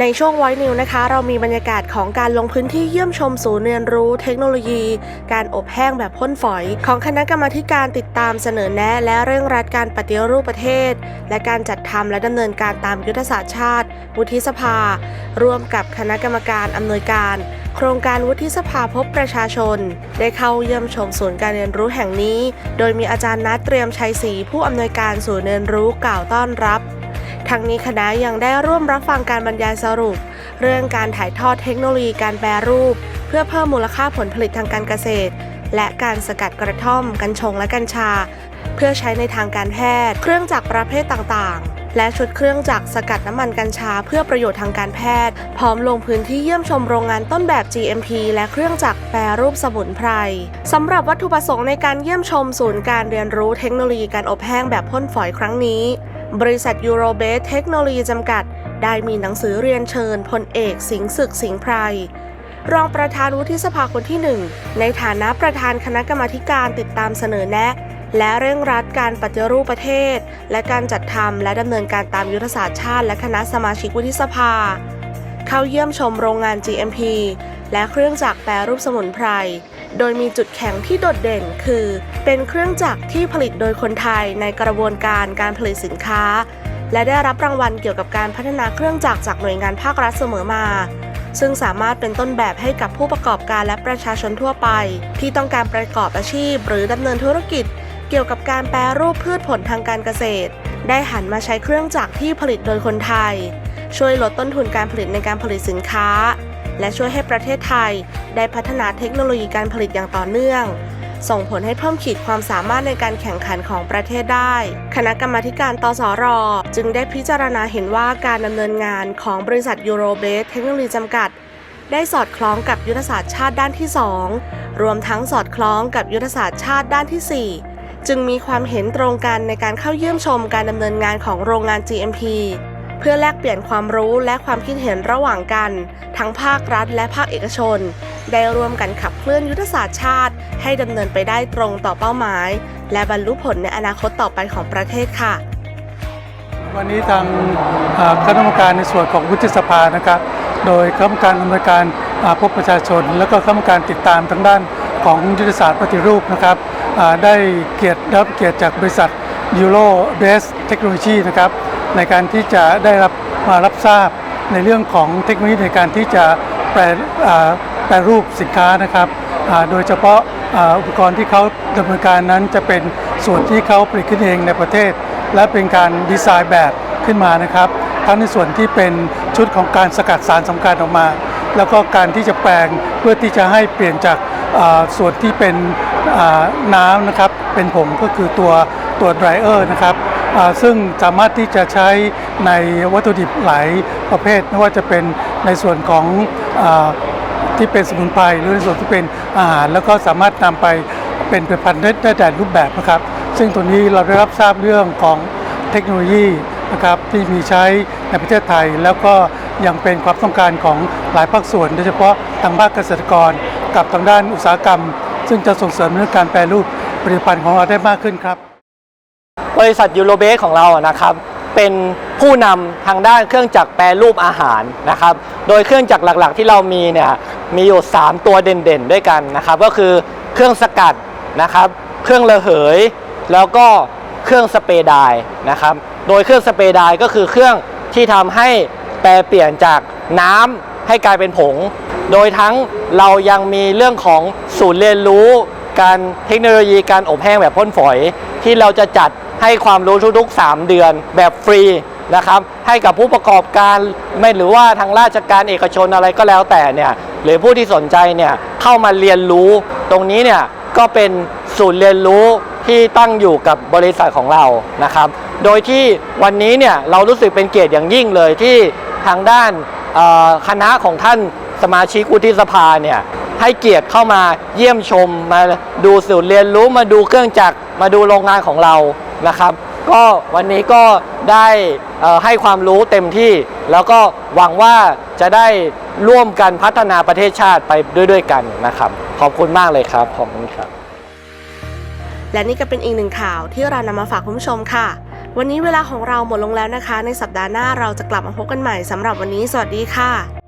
ในช่วงไว้นิวนะคะ เรามีบรรยากาศของการลงพื้นที่เยี่ยมชมศูนย์เรียนรู้เทคโนโลยี การอบแห้งแบบพ่นฝอย ของคณะกรรมาการติดตามเสนอแนะ และเร่งรัดการปฏิรูปประเทศ และการจัดทำและดำเนินการตามยุทธศาสตร์ชาติ วุฒิสภา ร่วมกับคณะกรรมการอำนวยการ โครงการวุฒิสภาพบประชาชน ได้เข้าเยี่ยมชมศูนย์การเรียนรู้แห่งนี้ โดยมีอาจารย์นัดเตรียมชัยศรีผู้อำนวยการศูนย์เรียนรู้กล่าวต้อนรับ ทั้งนี้คณะยังได้ร่วมรับฟังการบรรยายสรุป เรื่องการถ่ายทอดเทคโนโลยีการแปรรูป เพื่อเพิ่มมูลค่าผลผลิตทางการเกษตร และการสกัดกระท่อม กัญชงและกัญชา เพื่อใช้ในทางการแพทย์ เครื่องจักรประเภทต่างๆและชุดเครื่องจักรสกัดน้ำมันกัญชาเพื่อประโยชน์ทางการแพทย์ พร้อมลงพื้นที่เยี่ยมชมโรงงานต้นแบบ GMP และเครื่องจักรแปรรูปสมุนไพรสำหรับวัตถุประสงค์ในการเยี่ยมชมศูนย์การเรียนรู้เทคโนโลยีการอบแห้งแบบพ่นฝอยครั้งนี้ บริษัทยูโรเบสเทคโนโลยีจำกัด ได้มีหนังสือเรียนเชิญพลเอกสิงห์ศึกสิงห์ไพรรองประธานวุฒิสภาคนที่หนึ่งในฐานะประธานคณะกรรมาการติดตามเสนอแนะ และเร่งรัดการปฏิรูปประเทศ และการจัดทำและดำเนินการตามยุทธศาสตร์ชาติ และคณะสมาชิกวุฒิสภา เข้าเยี่ยมชมโรงงาน GMP และเครื่องจักรแปรรูปสมุนไพร โดยมีจุดแข็งที่โดดเด่นคือ เป็นเครื่องจักรที่ผลิตโดยคนไทยในกระบวนการการผลิตสินค้า และได้รับรางวัลเกี่ยวกับการพัฒนาเครื่องจักรจากหน่วยงานภาครัฐเสมอมา ซึ่งสามารถเป็นต้นแบบให้กับผู้ประกอบการและประชาชนทั่วไป ที่ต้องการประกอบอาชีพ หรือดำเนินธุรกิจ เกี่ยวกับการแปรรูปพืชผลทางการเกษตร ได้หันมาใช้เครื่องจักรที่ผลิตโดยคนไทย ช่วยลดต้นทุนการผลิตในการผลิตสินค้า และช่วยให้ประเทศไทย ได้พัฒนาเทคโนโลยีการผลิตอย่างต่อเนื่อง ส่งผลให้เพิ่มขีดความสามารถในการแข่งขันของประเทศได้ คณะกรรมาการตสร จึงได้พิจารณาเห็นว่าการดำเนินงานของบริษัทยูโรเบสเทคโนโลยีจำกัด ได้สอดคล้องกับยุทธศาสตร์ชาติด้านที่ 2 รวมทั้งสอดคล้องกับยุทธศาสตร์ชาติด้านที่ 4 จึงมีความเห็นตรงกันในการเข้าเยี่ยมชมการดำเนินงานของโรงงาน GMP เพื่อแลกเปลี่ยนความรู้และความคิดเห็นระหว่างกัน ทั้งภาครัฐและภาคเอกชน ได้ร่วมกันขับเคลื่อนยุทธศาสตร์ชาติ ให้ดำเนินไปได้ตรงต่อเป้าหมาย และบรรลุผลในอนาคตต่อไปของประเทศค่ะ วันนี้ทางคณะกรรมการในส่วนของวุฒิสภานะครับ โดยคณะกรรมการอำนวยการพบประชาชน แล้วก็คณะกรรมการติดตามทางด้านของยุทธศาสตร์ปฏิรูปนะครับได้เกียรติรับเกียรติจากบริษัทยูโรเบสเทคโนโลยีนะครับ ในการที่จะได้รับมารับทราบในเรื่องของเทคโนโลยีในการที่จะแปรอ่าแปรรูปสินค้านะครับ โดยเฉพาะอุปกรณ์ที่เขาดำเนินการนั้นจะเป็นส่วนที่เขาผลิตขึ้นเองในประเทศ และเป็นการดีไซน์แบบขึ้นมานะครับ ทั้งในส่วนที่เป็นชุดของการสกัดสารสำคัญออกมา แล้วก็การที่จะแปลงเพื่อที่จะให้เปลี่ยนจากส่วนที่เป็นน้ำนะครับ เป็นผงก็คือตัวตัวไดรเออร์นะครับ ซึ่งสามารถที่จะใช้ในวัตถุดิบหลายประเภทไม่ว่าจะเป็นในส่วนของอที่เป็นสมุนไพรหรือในส่วนที่เป็นอาหารแล้วก็สามารถนำไปเป็นผลิตภัณฑ์ได้ได้แต่รูปแบบนะครับ ซึ่งตัวนี้เราได้รับทราบเรื่องของเทคโนโลยีนะครับที่มีใช้ในประเทศไทย แล้วก็ยังเป็นความต้องการของหลายภาคส่วน โดยเฉพาะทางภาคเกษตรกร กับทางด้านอุตสาหกรรม ซึ่งจะส่งเสริมเรื่องการแปรรูปผลิตภัณฑ์ของเราได้มากขึ้นครับ บริษัทยูโรเบสของเราอะนะครับเป็นผู้นำทางด้านเครื่องจักรแปรรูปอาหารนะครับ โดยเครื่องจักรหลักๆ ที่เรามีเนี่ยมีอยู่ 3 ตัวเด่นๆ ด้วยกันนะครับ ก็คือเครื่องสกัดนะครับ เครื่องระเหย แล้วก็เครื่องสเปรย์ไดร์นะครับ โดยเครื่องสเปรย์ไดร์ก็คือเครื่องที่ทำให้แปรเปลี่ยนจากน้ำให้กลายเป็นผง โดยทั้งเรายังมีเรื่องของศูนย์เรียนรู้ การเทคโนโลยีการอบแห้งแบบพ่นฝอยที่เราจะจัด ให้ความรู้ทุกๆ 3 เดือนแบบฟรีนะครับให้กับผู้ประกอบการไม่หรือว่าทางราชการเอกชนอะไรก็แล้วแต่เนี่ยหรือผู้ที่สนใจเนี่ยเข้ามาเรียนรู้ ตรงนี้เนี่ยก็เป็นศูนย์เรียนรู้ที่ตั้งอยู่กับบริษัทของเรานะครับ โดยที่วันนี้เนี่ยเรารู้สึกเป็นเกียรติอย่างยิ่งเลยที่ทางด้านคณะของท่านสมาชิกวุฒิสภาเนี่ยให้เกียรติเข้ามาเยี่ยมชมมาดูศูนย์เรียนรู้มาดูเครื่องจักรมาดูโรงงานของเรา นะครับ ก็วันนี้ก็ได้ให้ความรู้เต็มที่ แล้วก็หวังว่าจะได้ร่วมกันพัฒนาประเทศชาติไปด้วยด้วยกันนะครับ ขอบคุณมากเลยครับขอบคุณครับ และนี่ก็เป็นอีกหนึ่งข่าวที่เรานำมาฝากคุณผู้ชมค่ะ วันนี้เวลาของเราหมดลงแล้วนะคะ ในสัปดาห์หน้าเราจะกลับมาพบกันใหม่สำหรับวันนี้ สวัสดีค่ะ